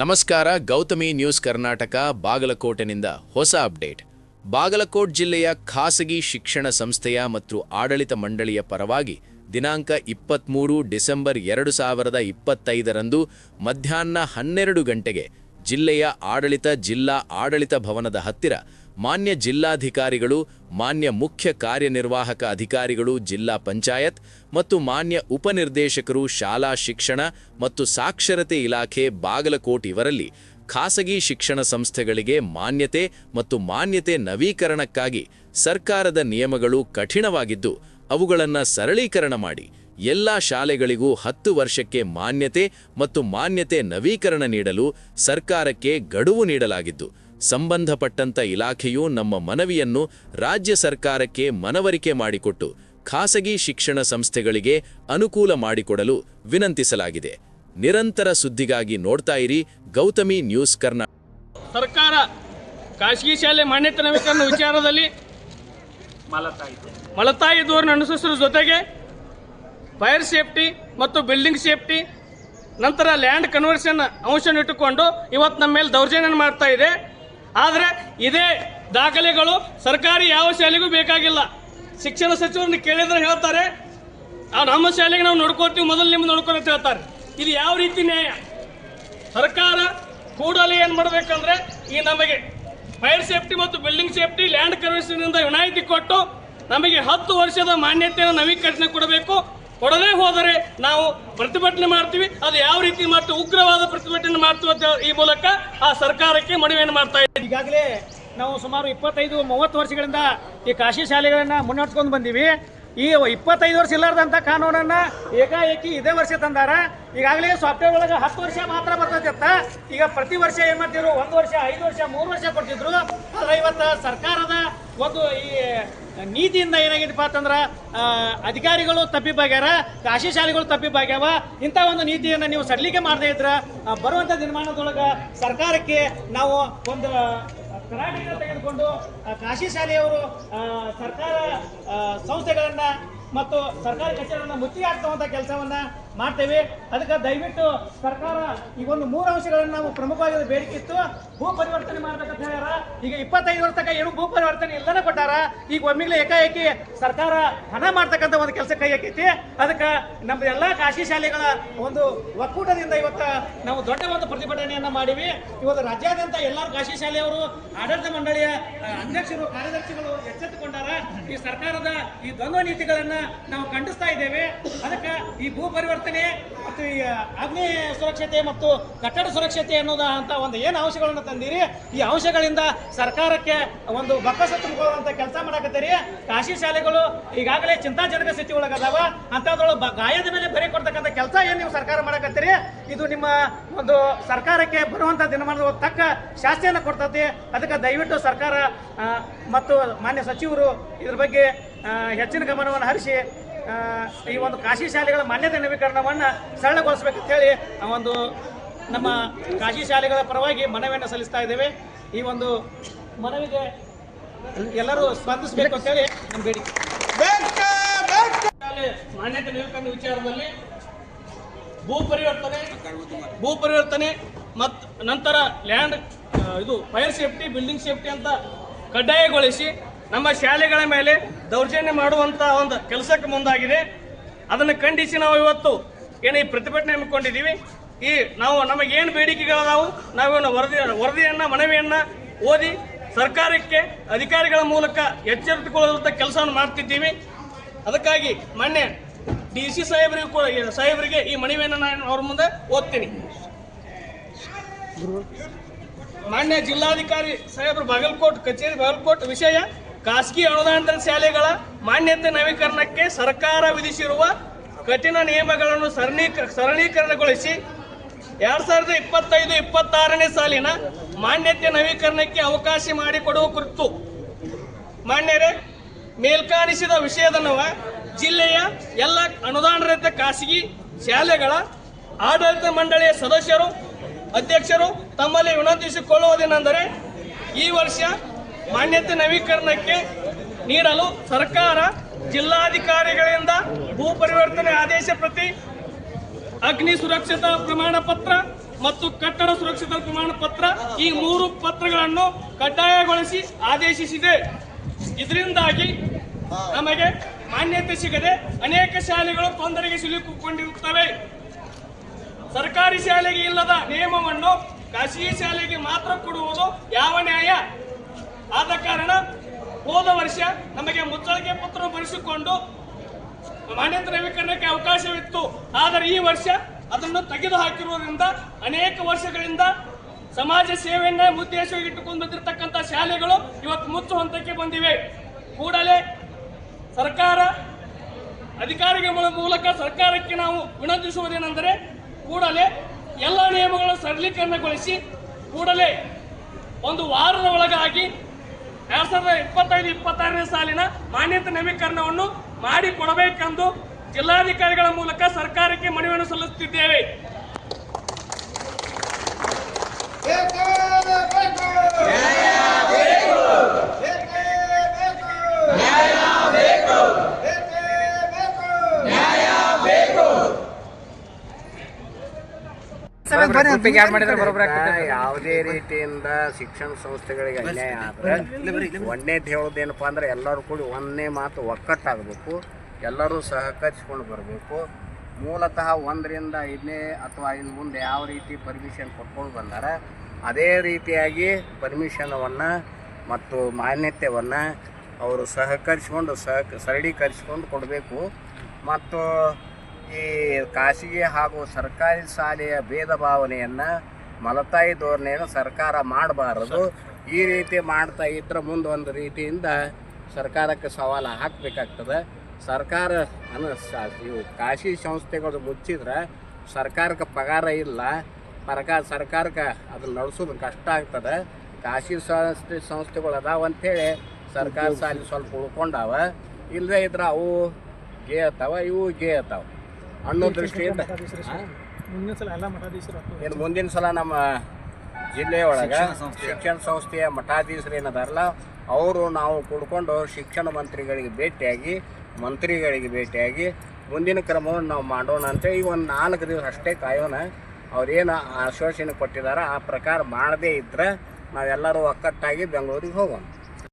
ನಮಸ್ಕಾರ, ಗೌತಮಿ ನ್ಯೂಸ್ ಕರ್ನಾಟಕ, ಬಾಗಲಕೋಟೆನಿಂದ ಹೊಸ ಅಪ್ಡೇಟ್. ಬಾಗಲಕೋಟ್ ಜಿಲ್ಲೆಯ ಖಾಸಗಿ ಶಿಕ್ಷಣ ಸಂಸ್ಥೆಯ ಮತ್ತು ಆಡಳಿತ ಮಂಡಳಿಯ ಪರವಾಗಿ ದಿನಾಂಕ ಇಪ್ಪತ್ತ್ಮೂರು ಡಿಸೆಂಬರ್ ಎರಡು ಸಾವಿರದ ಇಪ್ಪತ್ತೈದರಂದು ಮಧ್ಯಾಹ್ನ ಹನ್ನೆರಡು ಗಂಟೆಗೆ ಜಿಲ್ಲೆಯ ಆಡಳಿತ ಜಿಲ್ಲಾ ಆಡಳಿತ ಭವನದ ಹತ್ತಿರ ಮಾನ್ಯ ಜಿಲ್ಲಾಧಿಕಾರಿಗಳು, ಮಾನ್ಯ ಮುಖ್ಯ ಕಾರ್ಯನಿರ್ವಾಹಕ ಅಧಿಕಾರಿಗಳು, ಜಿಲ್ಲಾ ಪಂಚಾಯತ್ ಮತ್ತು ಮಾನ್ಯ ಉಪನಿರ್ದೇಶಕರು ಶಾಲಾ ಶಿಕ್ಷಣ ಮತ್ತು ಸಾಕ್ಷರತೆ ಇಲಾಖೆ ಬಾಗಲಕೋಟ್ ಇವರಲ್ಲಿ ಖಾಸಗಿ ಶಿಕ್ಷಣ ಸಂಸ್ಥೆಗಳಿಗೆ ಮಾನ್ಯತೆ ಮತ್ತು ಮಾನ್ಯತೆ ನವೀಕರಣಕ್ಕಾಗಿ ಸರ್ಕಾರದ ನಿಯಮಗಳು ಕಠಿಣವಾಗಿದ್ದು, ಅವುಗಳನ್ನು ಸರಳೀಕರಣ ಮಾಡಿ ಎಲ್ಲ ಶಾಲೆಗಳಿಗೂ ಹತ್ತು ವರ್ಷಕ್ಕೆ ಮಾನ್ಯತೆ ಮತ್ತು ಮಾನ್ಯತೆ ನವೀಕರಣ ನೀಡಲು ಸರ್ಕಾರಕ್ಕೆ ಗಡುವು ನೀಡಲಾಗಿದ್ದು, ಸಂಬಂಧಪಟ್ಟಂತ ಇಲಾಖೆಯು ನಮ್ಮ ಮನವಿಯನ್ನು ರಾಜ್ಯ ಸರ್ಕಾರಕ್ಕೆ ಮನವರಿಕೆ ಮಾಡಿಕೊಟ್ಟು ಖಾಸಗಿ ಶಿಕ್ಷಣ ಸಂಸ್ಥೆಗಳಿಗೆ ಅನುಕೂಲ ಮಾಡಿಕೊಡಲು ವಿನಂತಿಸಲಾಗಿದೆ. ನಿರಂತರ ಸುದ್ದಿಗಾಗಿ ನೋಡ್ತಾ ಇರಿ ಗೌತಮಿ ನ್ಯೂಸ್ ಕರ್ನಾಟಕ ಸರ್ಕಾರ ಖಾಸಗಿ ಶಾಲೆ ಮಾನ್ಯತೆ ನವೀಕರಣ ವಿಚಾರದಲ್ಲಿ ಮಲತಾಯಿ ಧೋರಣೆ. ಅನುಸರಿಸುವ ಜೊತೆಗೆ ಫೈರ್ ಸೇಫ್ಟಿ ಮತ್ತು ಬಿಲ್ಡಿಂಗ್ ಸೇಫ್ಟಿ, ನಂತರ ಲ್ಯಾಂಡ್ ಕನ್ವರ್ಷನ್ ಅಂಶನಿಟ್ಟುಕೊಂಡು ಇವತ್ತು ನಮ್ಮ ಮೇಲೆ ದೌರ್ಜನ್ಯ ಮಾಡ್ತಾ ಇದೆ. ಆದರೆ ಇದೇ ದಾಖಲೆಗಳು ಸರ್ಕಾರಿ ಯಾವ ಶಾಲೆಗೂ ಬೇಕಾಗಿಲ್ಲ. ಶಿಕ್ಷಣ ಸಚಿವರನ್ನ ಕೇಳಿದ್ರೆ ಹೇಳ್ತಾರೆ, ಆ ನಮ್ಮ ಶಾಲೆಗೆ ನಾವು ನೋಡ್ಕೊತೀವಿ ಮೊದಲು ನಿಮ್ಮ ನೋಡ್ಕೊಂಡು ಅಂತ ಹೇಳ್ತಾರೆ. ಇದು ಯಾವ ರೀತಿ ನ್ಯಾಯ? ಸರ್ಕಾರ ಕೂಡಲೇ ಏನು ಮಾಡಬೇಕಂದ್ರೆ, ಈ ನಮಗೆ ಫೈರ್ ಸೇಫ್ಟಿ ಮತ್ತು ಬಿಲ್ಡಿಂಗ್ ಸೇಫ್ಟಿ ಲ್ಯಾಂಡ್ ಕನ್ವೆನ್ಷನ್ನಿಂದ ವಿನಾಯಿತಿ ಕೊಟ್ಟು ನಮಗೆ ಹತ್ತು ವರ್ಷದ ಮಾನ್ಯತೆಯನ್ನು ನವೀಕರಣ ಕೊಡಬೇಕು. ಕೊಡದೇ ಹೋದರೆ ನಾವು ಪ್ರತಿಭಟನೆ ಮಾಡ್ತೀವಿ. ಅದು ಯಾವ ರೀತಿ ಮಾಡ್ತೀವಿ? ಉಗ್ರವಾದ ಪ್ರತಿಭಟನೆ ಮಾಡ್ತೀವಿ ಈ ಮೂಲಕ ಆ ಸರ್ಕಾರಕ್ಕೆ ಮನವಿಯನ್ನು ಮಾಡ್ತಾ ಇದ್ದೀವಿ. ಈಗಾಗಲೇ ನಾವು ಸುಮಾರು ಇಪ್ಪತ್ತೈದು, ಮೂವತ್ತು ವರ್ಷಗಳಿಂದ ಈ ಕಾಶಿ ಶಾಲೆಗಳನ್ನು ಮುನ್ನಡೆಸ್ಕೊಂಡು ಬಂದೀವಿ. ಈ ಇಪ್ಪತ್ತೈದು ವರ್ಷ ಇಲ್ಲಾರ್ದಂಥ ಕಾನೂನನ್ನ ಏಕಾಏಕಿ ಇದೇ ವರ್ಷ ತಂದಾರ. ಈಗಾಗಲೇ ಸಾಫ್ಟ್ವೇರ್ ಒಳಗೆ ಹತ್ತು ವರ್ಷ ಮಾತ್ರ ಬರ್ತೈತೆ ಈಗ ಪ್ರತಿ ವರ್ಷ ಏನು ಮಾಡ್ತಿದ್ರು? ಒಂದು ವರ್ಷ, ಐದು ವರ್ಷ, ಮೂರು ವರ್ಷ ಕೊಡ್ತಿದ್ರು. ಆದ್ರೆ ಇವತ್ತು ಸರ್ಕಾರದ ಒಂದು ಈ ನೀತಿಯಿಂದ ಏನಾಗಿದೆಪ್ಪ ಅಂತಂದ್ರೆ ಅಧಿಕಾರಿಗಳು ತಪ್ಪಿಬಾಗ್ಯಾರ, ಕಾಶಿ ಶಾಲೆಗಳು ತಪ್ಪಿಬಾಗ್ಯಾವ. ಇಂಥ ಒಂದು ನೀತಿಯನ್ನು ನೀವು ಸಡಿಲಿಕೆ ಮಾಡದೇ ಇದ್ರೆ ಬರುವಂಥ ದಿನಮಾನದೊಳಗೆ ಸರ್ಕಾರಕ್ಕೆ ನಾವು ಒಂದು ಕರಾಟೆಯನ್ನು ತೆಗೆದುಕೊಂಡು ಕಾಶಿ ಶಾಲೆಯವರು ಸರ್ಕಾರ ಸಂಸ್ಥೆಗಳನ್ನ ಮತ್ತು ಸರ್ಕಾರಿ ಕಚೇರಿಗಳನ್ನ ಮುತ್ತಿಗೆ ಹಾಕುವಂತ ಕೆಲಸವನ್ನ ಮಾಡ್ತೇವೆ. ಅದಕ್ಕೆ ದಯವಿಟ್ಟು ಸರ್ಕಾರ ಈ ಒಂದು ಮೂರು ಅಂಶಗಳನ್ನು ನಾವು ಪ್ರಮುಖವಾಗಿ ಬೇಡಿಕೆ ಇತ್ತು. ಭೂ ಪರಿವರ್ತನೆ ಮಾಡ್ಬೇಕಂತ ಹೇಳ್ಯಾರ. ಈಗ ಇಪ್ಪತ್ತೈದು ವರ್ಷ ಏನು ಭೂ ಪರಿವರ್ತನೆ ಇಲ್ಲನೇ ಕೊಟ್ಟಾರ. ಈಗ ಒಮ್ಮಿಗ್ಲೇ ಏಕಾಏಕಿ ಸರ್ಕಾರ ಹಣ ಮಾಡ್ತಕ್ಕಂಥ ಒಂದು ಕೆಲಸ ಕೈ ಹಾಕೈತಿ. ಅದಕ್ಕೆ ನಮ್ಮ ಎಲ್ಲ ಖಾಸಗಿ ಶಾಲೆಗಳ ಒಂದು ಒಕ್ಕೂಟದಿಂದ ಇವತ್ತು ನಾವು ದೊಡ್ಡ ಒಂದು ಪ್ರತಿಭಟನೆಯನ್ನ ಮಾಡಿವಿ. ಇವತ್ತು ರಾಜ್ಯಾದ್ಯಂತ ಎಲ್ಲರೂ ಖಾಸಗಿ ಶಾಲೆಯವರು, ಆಡಳಿತ ಮಂಡಳಿಯ ಅಧ್ಯಕ್ಷರು, ಕಾರ್ಯದರ್ಶಿಗಳು ಎಚ್ಚೆತ್ತುಕೊಂಡಾರ. ಈ ಸರ್ಕಾರದ ಈ ದ್ವಂದ್ವ ನೀತಿಗಳನ್ನ ನಾವು ಖಂಡಿಸ್ತಾ ಇದ್ದೇವೆ. ಅದಕ್ಕೆ ಈ ಭೂ ಪರಿವರ್ತನೆ ಮತ್ತು ಈ ಅಗ್ನಿ ಸುರಕ್ಷತೆ ಮತ್ತು ಕಟ್ಟಡ ಸುರಕ್ಷತೆ ಅನ್ನೋದ ಅಂತ ಒಂದು ಏನು ಅಂಶಗಳನ್ನು ತಂದಿರಿ? ಈ ಅಂಶಗಳಿಂದ ಸರ್ಕಾರಕ್ಕೆ ಒಂದು ಬಕ್ಕಸ ತುಂಬಿಕೊಳ್ಳುವಂತ ಕೆಲಸ ಮಾಡಕತ್ತೀರಿ. ಕಾಶಿ ಶಾಲೆಗಳು ಈಗಾಗಲೇ ಚಿಂತಾಜನಕ ಸ್ಥಿತಿ ಒಳಗದಾವ. ಅಂತದ್ರೊಳಗೆ ಬ- ಗಾಯದ ಮೇಲೆ ಬರೆ ಕೊಡ್ತಕ್ಕಂಥ ಕೆಲಸ ಏನು ನೀವು ಸರ್ಕಾರ ಮಾಡಕತ್ತೀರಿ? ಇದು ನಿಮ್ಮ ಒಂದು ಸರ್ಕಾರಕ್ಕೆ ಬರುವಂಥ ದಿನಮಾನದ ತಕ್ಕ ಶಾಸ್ತಿಯನ್ನು ಕೊಡ್ತದೆ ಅದಕ್ಕೆ ದಯವಿಟ್ಟು ಸರ್ಕಾರ ಮತ್ತು ಮಾನ್ಯ ಸಚಿವರು ಇದ್ರ ಬಗ್ಗೆ ಹೆಚ್ಚಿನ ಗಮನವನ್ನು ಹರಿಸಿ. ಈ ಒಂದು ಖಾಸಗಿ ಶಾಲೆಗಳ ಮಾನ್ಯತೆ ನವೀಕರಣವನ್ನು ಸರಳಗೊಳಿಸಬೇಕಂತ ಹೇಳಿ ಆ ಒಂದು ನಮ್ಮ ಖಾಸಗಿ ಶಾಲೆಗಳ ಪರವಾಗಿ ಮನವಿಯನ್ನು ಸಲ್ಲಿಸ್ತಾ ಇದ್ದೇವೆ. ಈ ಒಂದು ಮನವಿಗೆ ಎಲ್ಲರೂ ಸ್ಪಂದಿಸಬೇಕು ಅಂತೇಳಿ ನಮ್ಮ ಬೇಡಿಕೆ. ಮಾನ್ಯತೆ ನವೀಕರಣ ವಿಚಾರದಲ್ಲಿ ಭೂ ಪರಿವರ್ತನೆ ಭೂ ಪರಿವರ್ತನೆ ಮತ್ತು ನಂತರ ಲ್ಯಾಂಡ್ ಇದು ಫೈರ್ ಸೇಫ್ಟಿ, ಬಿಲ್ಡಿಂಗ್ ಸೇಫ್ಟಿ ಅಂತ ಕಡ್ಡಾಯಗೊಳಿಸಿ ನಮ್ಮ ಶಾಲೆಗಳ ಮೇಲೆ ದೌರ್ಜನ್ಯ ಮಾಡುವಂಥ ಒಂದು ಕೆಲಸಕ್ಕೆ ಮುಂದಾಗಿದೆ. ಅದನ್ನು ಖಂಡಿಸಿ ನಾವು ಇವತ್ತು ಏನು ಈ ಪ್ರತಿಭಟನೆ ಹಮ್ಮಿಕೊಂಡಿದ್ದೀವಿ. ಈ ನಾವು ನಮಗೇನು ಬೇಡಿಕೆಗಳದಾವು, ನಾವೇನು ವರದಿ, ವರದಿಯನ್ನು, ಮನವಿಯನ್ನು ಓದಿ ಸರ್ಕಾರಕ್ಕೆ ಅಧಿಕಾರಿಗಳ ಮೂಲಕ ಎಚ್ಚರಿಸಿಕೊಳ್ಳುವಂಥ ಕೆಲಸವನ್ನು ಮಾಡ್ತಿದ್ದೀವಿ. ಅದಕ್ಕಾಗಿ ಮೊನ್ನೆ ಡಿ ಸಿ ಸಾಹೇಬರಿಗೂ ಸಾಹೇಬರಿಗೆ ಈ ಮನವಿಯನ್ನು ನಾನು ಅವ್ರ ಮುಂದೆ ಓದ್ತೀನಿ. ಮಾನ್ಯ ಜಿಲ್ಲಾಧಿಕಾರಿ ಸಾಹೇಬರು ಬಾಗಲಕೋಟ್ ಕಚೇರಿ, ಬಾಗಲಕೋಟ್ ವಿಷಯ ಖಾಸಗಿ ಅನುದಾನದ ಶಾಲೆಗಳ ಮಾನ್ಯತೆ ನವೀಕರಣಕ್ಕೆ ಸರ್ಕಾರ ವಿಧಿಸಿರುವ ಕಠಿಣ ನಿಯಮಗಳನ್ನು ಸರಣೀಕ ಸರಳೀಕರಣಗೊಳಿಸಿ ಎರಡ್ ಸಾವಿರದ ಇಪ್ಪತ್ತೈದು, ಇಪ್ಪತ್ತಾರನೇ ಸಾಲಿನ ಮಾನ್ಯತೆ ನವೀಕರಣಕ್ಕೆ ಅವಕಾಶ ಮಾಡಿಕೊಡುವ ಕುರಿತು ಮಾನ್ಯರೇ, ಮೇಲ್ಕಾಣಿಸಿದ ವಿಷಯದನ್ನುವ ಜಿಲ್ಲೆಯ ಎಲ್ಲ ಅನುದಾನರಹಿತ ಖಾಸಗಿ ಶಾಲೆಗಳ ಆಡಳಿತ ಮಂಡಳಿಯ ಸದಸ್ಯರು, ಅಧ್ಯಕ್ಷರು ತಮ್ಮಲ್ಲಿ ವಿನಂತಿಸಿಕೊಳ್ಳುವುದೇನೆಂದರೆ ಈ ವರ್ಷ ಮಾನ್ಯತೆ ನವೀಕರಣಕ್ಕೆ ನೀಡಲು ಸರ್ಕಾರ ಜಿಲ್ಲಾಧಿಕಾರಿಗಳಿಂದ ಭೂ ಪರಿವರ್ತನೆ ಆದೇಶ ಪ್ರತಿ ಅಗ್ನಿ ಸುರಕ್ಷತಾ ಪ್ರಮಾಣ ಪತ್ರ ಮತ್ತು ಕಟ್ಟಡ ಸುರಕ್ಷತಾ ಪ್ರಮಾಣ ಪತ್ರ ಈ ಮೂರು ಪತ್ರಗಳನ್ನು ಕಡ್ಡಾಯಗೊಳಿಸಿ ಆದೇಶಿಸಿದೆ. ಇದರಿಂದಾಗಿ ನಮಗೆ ಮಾನ್ಯತೆ ಸಿಗದೆ ಅನೇಕ ಶಾಲೆಗಳು ತೊಂದರೆಗೆ ಸಿಲುಕಿಕೊಂಡಿರುತ್ತವೆ. ಸರ್ಕಾರಿ ಶಾಲೆಗೆ ಇಲ್ಲದ ನಿಯಮವನ್ನು ಖಾಸಗಿ ಶಾಲೆಗೆ ಮಾತ್ರ ಕೊಡುವುದು ಯಾವ ನ್ಯಾಯ? ಆದ ಕಾರಣ ಹೋದ ವರ್ಷ ನಮಗೆ ಮುಚ್ಚಳಿಕೆ ಪತ್ರ ಬರೆಸಿಕೊಂಡು ಮಾನ್ಯತೆ ನವೀಕರಣಕ್ಕೆ ಅವಕಾಶವಿತ್ತು. ಆದರೆ ಈ ವರ್ಷ ಅದನ್ನು ತೆಗೆದು ಹಾಕಿರುವುದರಿಂದ ಅನೇಕ ವರ್ಷಗಳಿಂದ ಸಮಾಜ ಸೇವೆಯನ್ನ ಉದ್ದೇಶವಾಗಿ ಇಟ್ಟುಕೊಂಡು ಬಂದಿರತಕ್ಕಂಥ ಶಾಲೆಗಳು ಇವತ್ತು ಮುಚ್ಚು ಹಂತಕ್ಕೆ ಬಂದಿವೆ. ಕೂಡಲೇ ಸರ್ಕಾರ ಅಧಿಕಾರಿಗಳ ಮೂಲಕ ಸರ್ಕಾರಕ್ಕೆ ನಾವು ವಿನಂತಿಸುವುದೇನೆಂದರೆ ಕೂಡಲೇ ಎಲ್ಲ ನಿಯಮಗಳನ್ನು ಸರಳೀಕರಣಗೊಳಿಸಿ ಕೂಡಲೇ ಒಂದು ವಾರದ ಒಳಗಾಗಿ ಎರಡ್ ಸಾವಿರದ ಇಪ್ಪತ್ತೈದು ಇಪ್ಪತ್ತಾರನೇ ಸಾಲಿನ ಮಾನ್ಯತೆ ನವೀಕರಣವನ್ನು ಮಾಡಿಕೊಡಬೇಕೆಂದು ಜಿಲ್ಲಾಧಿಕಾರಿಗಳ ಮೂಲಕ ಸರ್ಕಾರಕ್ಕೆ ಮನವಿಯನ್ನು ಸಲ್ಲಿಸುತ್ತಿದ್ದೇವೆ. ಯಾವುದೇ ರೀತಿಯಿಂದ ಶಿಕ್ಷಣ ಸಂಸ್ಥೆಗಳಿಗೆ ಅನ್ಯಾಯ ಆದ್ರೆ ಒಂದೇದ್ ಹೇಳೋದೇನಪ್ಪ ಅಂದ್ರೆ ಎಲ್ಲರೂ ಕೂಡಿ ಒಂದೇ ಮಾತು ಒಕ್ಕಟ್ಟಾಗಬೇಕು. ಎಲ್ಲರೂ ಸಹಕರಿಸಿಕೊಂಡು ಬರಬೇಕು. ಮೂಲತಃ ಒಂದರಿಂದ ಐದನೇ ಅಥವಾ ಇನ್ನು ಮುಂದೆ ಯಾವ ರೀತಿ ಪರ್ಮಿಷನ್ ಕೊಟ್ಕೊಂಡು ಬಂದಾರ ಅದೇ ರೀತಿಯಾಗಿ ಪರ್ಮಿಷನವನ್ನು ಮತ್ತು ಮಾನ್ಯತೆಯನ್ನು ಅವರು ಸಹಕರಿಸ್ಕೊಂಡು ಸಹ ಸರಳೀಕರಿಸ್ಕೊಂಡು ಕೊಡಬೇಕು. ಮತ್ತು ಈ ಖಾಸಗಿ ಹಾಗೂ ಸರ್ಕಾರಿ ಶಾಲೆಯ ಭೇದ ಭಾವನೆಯನ್ನು ಮಲತಾಯಿ ಧೋರಣೆಯನ್ನು ಸರ್ಕಾರ ಮಾಡಬಾರದು. ಈ ರೀತಿ ಮಾಡ್ತಾ ಇದ್ರೆ ಮುಂದೆ ಒಂದು ರೀತಿಯಿಂದ ಸರ್ಕಾರಕ್ಕೆ ಸವಾಲು ಹಾಕಬೇಕಾಗ್ತದೆ. ಸರ್ಕಾರ ಅನ್ನ ಇವು ಖಾಸಗಿ ಸಂಸ್ಥೆಗಳು ಮುಚ್ಚಿದ್ರೆ ಸರ್ಕಾರಕ್ಕೆ ಪಗಾರ ಇಲ್ಲ. ಸರ್ಕಾರ ಸರ್ಕಾರಕ್ಕೆ ಅದನ್ನು ನಡೆಸೋದು ಕಷ್ಟ ಆಗ್ತದೆ. ಖಾಸಗಿ ಸಂಸ್ಥೆ ಸಂಸ್ಥೆಗಳು ಅದಾವ ಅಂಥೇಳಿ ಸರ್ಕಾರ ಶಾಲೆ ಸ್ವಲ್ಪ ಉಳ್ಕೊಂಡಾವ. ಇಲ್ಲದೇ ಇದ್ರೆ ಅವು ಗೇ ಅತ್ತಾವ ಇವು ಗೇ ಅತ್ತಾವ ಅನ್ನೋ ದೃಷ್ಟಿಯಿಂದ ಮುಂದಿನ ಸಲ ಎಲ್ಲ ಮಠಾಧೀಶರು ಇನ್ನು ಮುಂದಿನ ಸಲ ನಮ್ಮ ಜಿಲ್ಲೆಯೊಳಗೆ ಶಿಕ್ಷಣ ಸಂಸ್ಥೆಯ ಮಠಾಧೀಶರು ಏನದಾರಲ್ಲ ಅವರು ನಾವು ಕೂಡ್ಕೊಂಡು ಶಿಕ್ಷಣ ಮಂತ್ರಿಗಳಿಗೆ ಭೇಟಿಯಾಗಿ ಮಂತ್ರಿಗಳಿಗೆ ಭೇಟಿಯಾಗಿ ಮುಂದಿನ ಕ್ರಮವನ್ನು ನಾವು ಮಾಡೋಣ ಅಂತೇಳಿ ಈ ಒಂದು ನಾಲ್ಕು ದಿವಸ ಅಷ್ಟೇ ಕಾಯೋಣ. ಅವ್ರೇನು ಆಶ್ವಾಸನೆ ಕೊಟ್ಟಿದ್ದಾರೆ ಆ ಪ್ರಕಾರ ಮಾಡದೇ ಇದ್ದರೆ ನಾವೆಲ್ಲರೂ ಒಕ್ಕಟ್ಟಾಗಿ ಬೆಂಗಳೂರಿಗೆ ಹೋಗೋಣ.